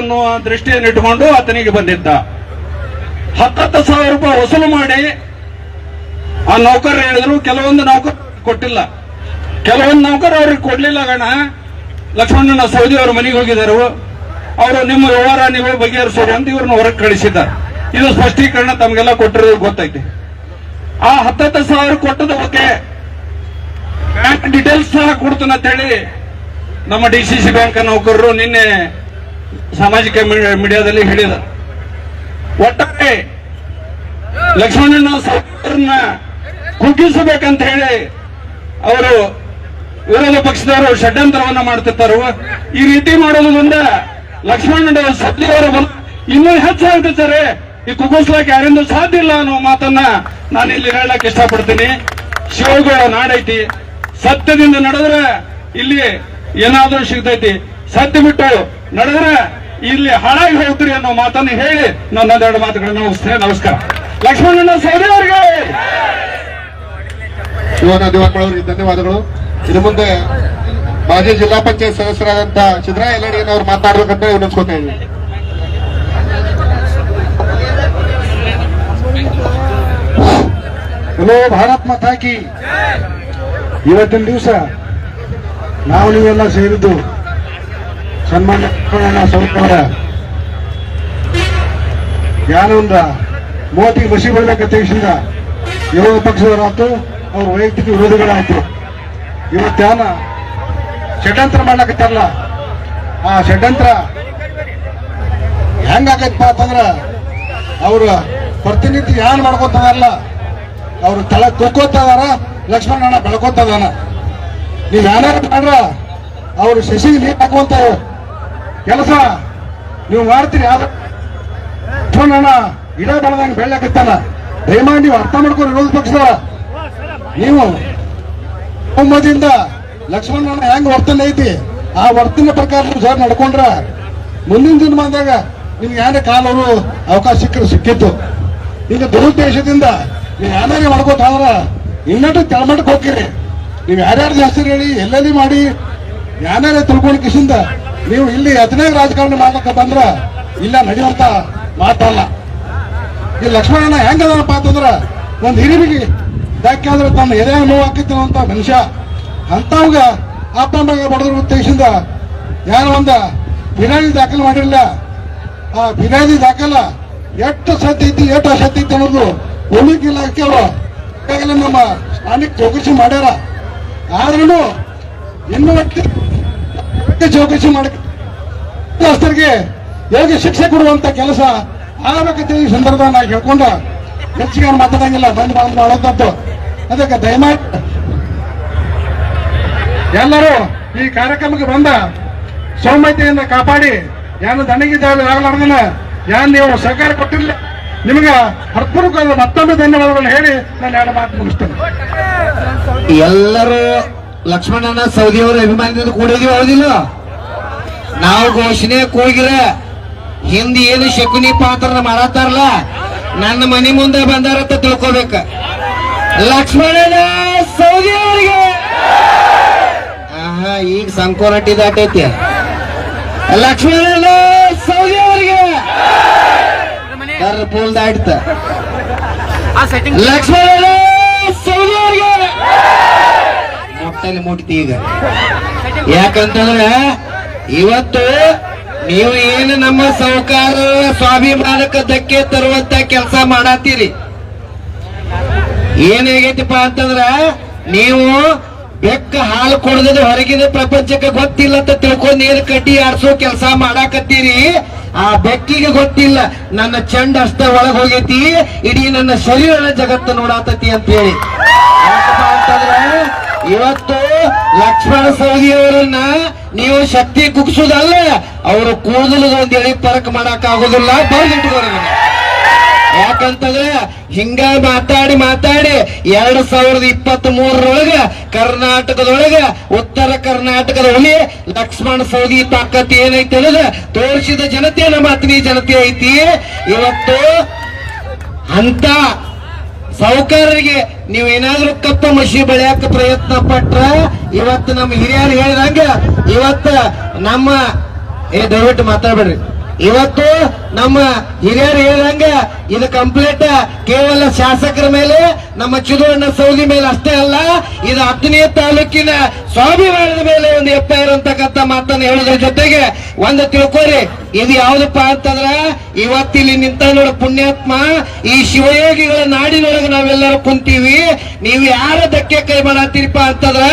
ಅನ್ನುವ ದೃಷ್ಟಿಯನ್ನು ಇಟ್ಟುಕೊಂಡು ಆತನಿಗೆ ಬಂದಿದ್ದ. ಹತ್ತತ್ತು ಸಾವಿರ ರೂಪಾಯಿ ವಸೂಲು ಮಾಡಿ ಆ ನೌಕರ ಹೇಳಿದ್ರು, ಕೆಲವೊಂದು ನೌಕರ ಕೊಟ್ಟಿಲ್ಲ. ಕೆಲವೊಂದು ನೌಕರ ಅವ್ರಿಗೆ ಕೊಡ್ಲಿಲ್ಲ ಗಣ ಲಕ್ಷ್ಮಣನ ಸೌದಿ ಅವ್ರ ಮನೆಗೆ ಹೋಗಿದ್ದಾರೆ. ಅವರು ನಿಮ್ಮ ವ್ಯವಹಾರ ನೀವು ಬಗೆಹರಿಸೋರು ಅಂತ ಇವ್ರನ್ನ ಹೊರಗೆ ಕಳಿಸಿದ್ದಾರೆ. ಇದು ಸ್ಪಷ್ಟೀಕರಣ ತಮಗೆಲ್ಲ ಕೊಟ್ಟಿರೋದು ಗೊತ್ತೈತಿ. ಆ ಹತ್ತತ್ತು ಸಾವಿರ ಕೊಟ್ಟದ ಬಗ್ಗೆ ಬ್ಯಾಂಕ್ ಡೀಟೇಲ್ಸ್ ಸಹ ಅಂತ ಹೇಳಿ ನಮ್ಮ ಡಿ ಸಿ ಸಿ ಬ್ಯಾಂಕ್ ನೌಕರರು ನಿನ್ನೆ ಸಾಮಾಜಿಕ ಮೀಡಿಯಾದಲ್ಲಿ ಹೇಳಿದ. ಒಟ್ಟಾರೆ ಲಕ್ಷ್ಮಣನ ಸರ್ಕಾರನ ಕುಗ್ಗಿಸಬೇಕಂತ ಹೇಳಿ ಅವರು ವಿರೋಧ ಪಕ್ಷದವರು ಷಡ್ಯಂತ್ರವನ್ನ ಮಾಡ್ತಿರ್ತಾರು. ಈ ರೀತಿ ಮಾಡೋದ್ರಿಂದ ಲಕ್ಷ್ಮಣ ಸತ್ಯವರ ಬಲ ಇನ್ನೂ ಸರ್. ಈ ಕುಗ್ಗಿಸ್ಲಾಕ್ ಯಾರಿಂದ ಸಾಧ್ಯ ಇಲ್ಲ ಅನ್ನೋ ಮಾತನ್ನ ನಾನು ಇಲ್ಲಿ ಹೇಳಕ್ ಇಷ್ಟಪಡ್ತೀನಿ. ಶಿವಗೌಡ ನಾಡೈತಿ. ಸತ್ಯದಿಂದ ನಡೆದ್ರೆ ಇಲ್ಲಿ ಏನಾದ್ರೂ ಸಿಗ್ತೈತಿ. ಸತ್ಯ ಬಿಟ್ಟು ನಡೆದ್ರೆ ಇಲ್ಲಿ ಹಾಳಾಗಿ ಹೋಗ್ತೀರಿ ಅನ್ನೋ ಮಾತನ್ನು ಹೇಳಿ ನನ್ನೊಂದೆರಡು ಮಾತುಗಳನ್ನು ಮುಗಿಸ್ತೇನೆ ನಮಸ್ಕಾರ. ಲಕ್ಷ್ಮಣ ಸೌದಿ ಅವರಿಗೆ! ಶಿವನ ದಿವಾಕರ್ ಅವರಿಗೆ ಧನ್ಯವಾದಗಳು. ಇನ್ನು ಮುಂದೆ ಮಾಜಿ ಜಿಲ್ಲಾ ಪಂಚಾಯತ್ ಸದಸ್ಯರಾದಂತ ಸಿದ್ದರಾಯ ಅವರು ಮಾತನಾಡಬೇಕಂತ ವಿನಂತಿಸ್ಕೊತಾ ಇದ್ದೀನಿ. ಹಲೋ ಭಾರತ್ ಮಾತಾಕಿ ಇವತ್ತಿನ ದಿವಸ ನಾವು ನೀವೆಲ್ಲ ಸೇರಿದ್ದು ಸನ್ಮಾನ್ಯ ಸೌಕರ್ಯ ಯಾನೊಂದ ಮೋದಿ ಮಸಿ ಬೀಳ್ಬೇಕಂತ ಹೇಳಿಸಿಂದ ವಿರೋಧ ಪಕ್ಷದವರಾಯ್ತು ಅವ್ರ ವೈಯಕ್ತಿಕ ವಿರೋಧಿಗಳಾಯ್ತು. ಇವತ್ತಾನ ಷಡ್ಯಂತ್ರ ಮಾಡ್ಲಕತ್ತಾರಲ್ಲ ಆ ಷಡ್ಯಂತ್ರ ಹೆಂಗಾಗೈತಪ್ಪ ಅಂತಂದ್ರೆ, ಅವರು ಪ್ರತಿನಿಧಿ ಯಾನ್ ಮಾಡ್ಕೊತಾರಲ್ಲ ಅವ್ರು ತಲೆ ತೊಕ್ಕೋತಾರ ಲಕ್ಷ್ಮಣ ಬೆಳ್ಕೊತದಾನ. ನೀವು ಯಾರು ಮಾಡ್ರ, ಅವ್ರು ಶಶಿ ನೀರು ಹಾಕುವಂತ ಕೆಲಸ, ನೀವು ಮಾಡ್ತೀರಿ, ಆದ್ರೆ ಇಡ ಬೆಳೆದಂಗೆ ಬೆಳ್ಳಕತ್ತಾನ ದಯಮಾಡಿ ನೀವು ಅರ್ಥ ಮಾಡ್ಕೊಂಡು ವಿರೋಧ ಪಕ್ಷದ ನೀವು ಒಮ್ಮದಿಂದ ಲಕ್ಷ್ಮಣಣ್ಣ ಹೆಂಗ್ ವರ್ತನೆ ಐತಿ, ಆ ವರ್ತನೆ ಪ್ರಕಾರ ನೀವು ಸರ್ ನಡ್ಕೊಂಡ್ರ, ಮುಂದಿನ ದಿನಮಾನದಾಗ ನಿಮ್ಗೆ ಯಾರೇ ಕಾಲವರು ಅವಕಾಶ ಸಿಕ್ಕರು ಸಿಕ್ಕಿತ್ತು. ಈಗ ದುರುದ್ದೇಶದಿಂದ ನೀವು ಯಾರೇ ಮಾಡ್ಕೋತ ಹೋದ್ರ ಇನ್ನಟ್ಟು ಕೆಳಮಟ್ಟಕ್ಕೆ ಹೋಗ್ತೀರಿ. ನೀವು ಯಾರ್ಯಾರ ಹೆಸರು ಹೇಳಿ ಎಲ್ಲೆಲ್ಲಿ ಮಾಡಿ ಯಾರ್ಯಾರೇ ತಿಳ್ಕೊಂಡು ಕಿಸಿಂದ ನೀವು ಇಲ್ಲಿ ಹದಿನೈದು ರಾಜಕಾರಣ ಮಾಡ್ಲಕ್ಕ ಬಂದ್ರ ಇಲ್ಲ ನಡೆಯುವಂತ ಮಾತಲ್ಲ. ಈ ಲಕ್ಷ್ಮಣನ ಹೆಂಗದನಪ್ಪ ಅಂತಂದ್ರ ಒಂದ್ ಹಿರಿಬಿಗಿ ಆದ್ರೆ ತನ್ನ ಎದೆ ನೋವು ಹಾಕಿತ್ತು ಅಂತ ಮನುಷ್ಯ. ಅಂತವಾಗ ಅಪ್ಪ ಮಗ ಬಡದ್ರ ಉದ್ದೇಶದಿಂದ ಯಾರು ಒಂದ ಫಿರ್ಯಾದಿ ದಾಖಲು ಮಾಡಿರಲಿಲ್ಲ. ಆ ಫಿರ್ಯಾದಿ ದಾಖಲ ಎಷ್ಟು ಸತ್ಯ ಐತಿ, ಎಷ್ಟು ಅಸತ್ಯ ಐತಿ ಅನ್ನೋದು ಪೊಲೀಸ್ ಇಲಾಖೆ ಅವರು ನಮ್ಮ ಸ್ಥಾನಿಕ ಚೌಕಸಿ ಮಾಡ್ಯಾರ. ಆದ್ರೂ ಇನ್ನು ಒಟ್ಟು ಚೌಕಸಿ ಮಾಡಿ ಅಷ್ಟರಿಗೆ ಹೇಗೆ ಶಿಕ್ಷೆ ಕೊಡುವಂತ ಕೆಲಸ ಆಗಬೇಕಂತ ಈ ಸಂದರ್ಭ ನಾ ಹೇಳ್ಕೊಂಡ, ಹೆಚ್ಚಿಗೆ ಮಾತಾಡಂಗಿಲ್ಲ, ಬಂದು ಬಂದು ಮಾಡೋದಂತು ಅದಕ್ಕೆ ದಯಮಾಡಿ. ಎಲ್ಲರೂ ಈ ಕಾರ್ಯಕ್ರಮಕ್ಕೆ ಬಂದ ಸೌಮ್ಯತೆಯಿಂದ ಕಾಪಾಡಿ ಯಾರು ದಣಿಗಿದ್ದಾವೆ ಆಗಲಾರ್ದನ ಯಾರು ನೀವು ಸಹಕಾರ ಕೊಟ್ಟಿಲ್ಲ ನಿಮಗೆ ಹೃತ್ಪೂರ್ವಕವಾದ ಮತ್ತೊಮ್ಮೆ ಧನ್ಯವಾದಗಳನ್ನು ಹೇಳಿ ನಾನು ಎರಡು ಮಾತು ಮುಗಿಸ್ತೇನೆ. ಎಲ್ಲರೂ ಲಕ್ಷ್ಮಣನ ಸೌದಿಯವರ ಅಭಿಮಾನದಿಂದ ಕೂಡಿದೀವಿ ಹೌದಿಲ್ಲ? ನಾವು ಘೋಷಣೆ ಕೂಗಿರ ಹಿಂದೆ ಏನು ಶಕುನಿ ಪಾತ್ರನ ಮಾಡತ್ತಾರಲ್ಲ ನನ್ನ ಮನೆ ಮುಂದೆ ಬಂದಾರಂತ ತಿಳ್ಕೊಬೇಕ. ಲಕ್ಷ್ಮಣನ ಸೌದಿಯವರಿಗೆ! ಆಹಾ ಈಗ ಸಂಕೋನಟ್ಟಿ ದಾಟೈತಿ. ಲಕ್ಷ್ಮಣನ ಸೌದಿಯವರಿಗೆ! ಕರ್ ಪೂಲ್ ದಾಟ್ತ ಲಕ್ಷ್ಮಣನ ಮೊಟ್ಟಲ್ಲಿ ಮುಟ್ತಿ ಈಗ. ಯಾಕಂತಂದ್ರೆ ಇವತ್ತು ನೀವು ಏನು ನಮ್ಮ ಸಹಕಾರ ಸ್ವಾಭಿಮಾನಕ್ಕೆ ಧಕ್ಕೆ ತರುವಂತ ಕೆಲಸ ಮಾಡತ್ತೀರಿ. ಏನಾಗೈತಿಪ್ಪ ಅಂತಂದ್ರ ನೀವು ಬೆಕ್ಕ ಹಾಲು ಕೊಡದ ಹೊರಗಿನ ಪ್ರಪಂಚಕ್ಕೆ ಗೊತ್ತಿಲ್ಲ ಅಂತ ತಿಳ್ಕೊಂಡು ನೀರು ಕಡ್ಡಿ ಆಡ್ಸೋ ಕೆಲಸ ಮಾಡಾಕತ್ತೀರಿ. ಆ ಬೆಕ್ಕಿಗೆ ಗೊತ್ತಿಲ್ಲ ನನ್ನ ಚೆಂಡ ಅಷ್ಟ ಒಳಗ್ ಹೋಗೈತಿ, ಇಡೀ ನನ್ನ ಶರೀರನ ಜಗತ್ತು ನೋಡಾತತಿ ಅಂತ ಹೇಳಿ. ಅಂತಂದ್ರ ಇವತ್ತು ಲಕ್ಷ್ಮಣ ಸವದಿಯವರನ್ನ ನೀವು ಶಕ್ತಿ ಕುಗ್ಸುದಲ್ಲ, ಅವರು ಕೂದಲು ಒಂದ್ ಎಳಿ ಪರಕ್ ಮಾಡಕ್ ಆಗೋದಿಲ್ಲ ಬರ್ದಿಟ್ಕೋರಿ ಅದನ್ನ. ಯಾಕಂತಂದ್ರೆ ಹಿಂಗ ಮಾತಾಡಿ ಮಾತಾಡಿ ಎರಡ್ ಸಾವಿರದ ಇಪ್ಪತ್ತ್ ಮೂರರೊಳಗ ಕರ್ನಾಟಕದೊಳಗ, ಉತ್ತರ ಕರ್ನಾಟಕದ ಹುಲಿ ಲಕ್ಷ್ಮಣ ಸೌದಿ ತಾಕತ್ ಏನೈತಿ ಅನ್ನೋದ ತೋರಿಸಿದ ಜನತೆ, ನಮ್ಮ ಅತ್ನಿ ಜನತೆ ಐತಿ ಇವತ್ತು ಅಂತ ಸಾಹುಕಾರರಿಗೆ ನೀವು ಏನಾದ್ರೂ ಕಪ್ಪ ಮಸಿ ಬೆಳೆಯಕ್ಕೆ ಪ್ರಯತ್ನ ಪಟ್ರ, ಇವತ್ತು ನಮ್ಮ ಹಿರಿಯರು ಹೇಳಿದಂಗೆ, ಇವತ್ತ ನಮ್ಮ, ಏ, ದಯವಿಟ್ಟು ಮಾತಾಡ್ಬೇಡ್ರಿ. ಇವತ್ತು ನಮ್ಮ ಹಿರಿಯರು ಹೇಳ್ದಂಗ ಇದು ಕಂಪ್ಲೀಟ್ ಕೇವಲ ಶಾಸಕರ ಮೇಲೆ, ನಮ್ಮ ಚಿದುವಣ್ಣ ಸೌದಿ ಮೇಲೆ ಅಷ್ಟೇ ಅಲ್ಲ, ಇದು ಹತ್ತನೇ ತಾಲೂಕಿನ ಸ್ವಾಭಿಮಾನದ ಮೇಲೆ ಒಂದು ಎಪ್ಪ ಇರುವಂತಕ್ಕಂಥ ಮಾತನ್ನು ಹೇಳೋದ್ರ ಜೊತೆಗೆ ಒಂದು ತಿಳ್ಕೊರಿ, ಇದು ಯಾವ್ದಪ್ಪ ಅಂತಂದ್ರ, ಇವತ್ತಿಲ್ಲಿ ನಿಂತ ನೋಡ ಪುಣ್ಯಾತ್ಮ, ಈ ಶಿವಯೋಗಿಗಳ ನಾಡಿನೊಳಗೆ ನಾವೆಲ್ಲರೂ ಕುಂತೀವಿ, ನೀವು ಯಾರ ಧಕ್ಕೆ ಕೈ ಮಾಡತ್ತೀರಪ್ಪ ಅಂತಂದ್ರ,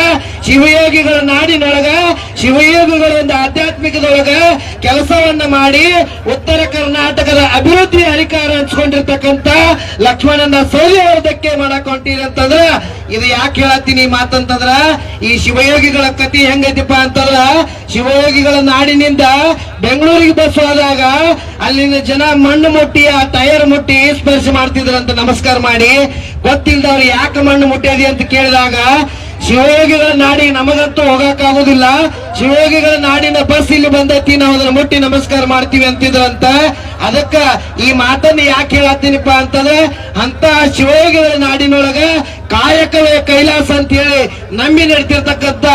ಶಿವಯೋಗಿಗಳ ನಾಡಿನೊಳಗ, ಶಿವಯೋಗಿಗಳ ಒಂದು ಆಧ್ಯಾತ್ಮಿಕದೊಳಗ ಕೆಲಸವನ್ನ ಮಾಡಿ ಉತ್ತರ ಕರ್ನಾಟಕದ ಅಭಿವೃದ್ಧಿ ಅಧಿಕಾರ ಹಂಚ್ಕೊಂಡಿರ್ತಕ್ಕಂತ ಲಕ್ಷ್ಮಣನ ಸೋಲಿ ಅವ್ರ ಧಕ್ಕೆ ಹೊಂಟೀರಿ ಅಂತಂದ್ರ, ಇದು ಯಾಕೆ ಹೇಳತ್ತೀನಿ ಮಾತಂತಂದ್ರ, ಈ ಶಿವಯೋಗಿಗಳ ಕತಿ ಹೆಂಗೈತಿಪ್ಪ ಅಂತಂದ್ರ, ಶಿವಯೋಗಿಗಳ ನಾಡಿನಿಂದ ಬೆಂಗಳೂರಿಗೆ ಬಸ್ ಹೋದಾಗ ಅಲ್ಲಿನ ಜನ ಮಣ್ಣು ಮುಟ್ಟಿ, ಆ ಟೈರ್ ಮುಟ್ಟಿ ಸ್ಪರ್ಶ ಮಾಡ್ತಿದ್ರಂತ ನಮಸ್ಕಾರ ಮಾಡಿ, ಗೊತ್ತಿಲ್ದವ್ರು ಯಾಕೆ ಮಣ್ಣು ಮುಟ್ಟಿದಿ ಅಂತ ಕೇಳಿದಾಗ ಶಿವಯೋಗಿಗಳ ನಾಡಿ ನಮಗಂತೂ ಹೋಗಕ್ಕಾಗೋದಿಲ್ಲ. ಶಿವಯೋಗಿಗಳ ನಾಡಿನ ಬಸ್ ಇಲ್ಲಿ ಬಂದೈತಿ, ನಾವು ಅದನ್ನ ಮುಟ್ಟಿ ನಮಸ್ಕಾರ ಮಾಡ್ತೀವಿ ಅಂತಿದ್ರಂತ ಅದಕ್ಕ ಈ ಮಾತನ್ನ ಯಾಕೆ ಹೇಳತ್ತೀನಿಪ್ಪ ಅಂತಂದ್ರೆ ಅಂತ ಶಿವಯೋಗಿಗಳ ನಾಡಿನೊಳಗ ಕಾಯಕವೇ ಕೈಲಾಸ ಅಂತ ಹೇಳಿ ನಂಬಿ ನಡೀತಿರ್ತಕ್ಕಂಥ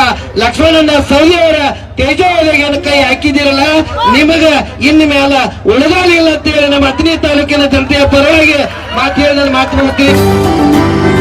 ಲಕ್ಷ್ಮಣನ ಸೌದಿಯವರ ಕೈ ಹಾಕಿದಿರಲ್ಲ ನಿಮಗ ಇನ್ನು ಮೇಲ ಉಳಿದಾಲಿಲ್ಲ ಅಂತ ಹೇಳಿ ನಮ್ಮ ಹತ್ತನೇ ತಾಲೂಕಿನ ಜನತೆಯ ಪರವಾಗಿ ಮಾತು ಹೇಳಿದ್ರೆ ಮಾತು ಮುಗಿಸ್ತೀನಿ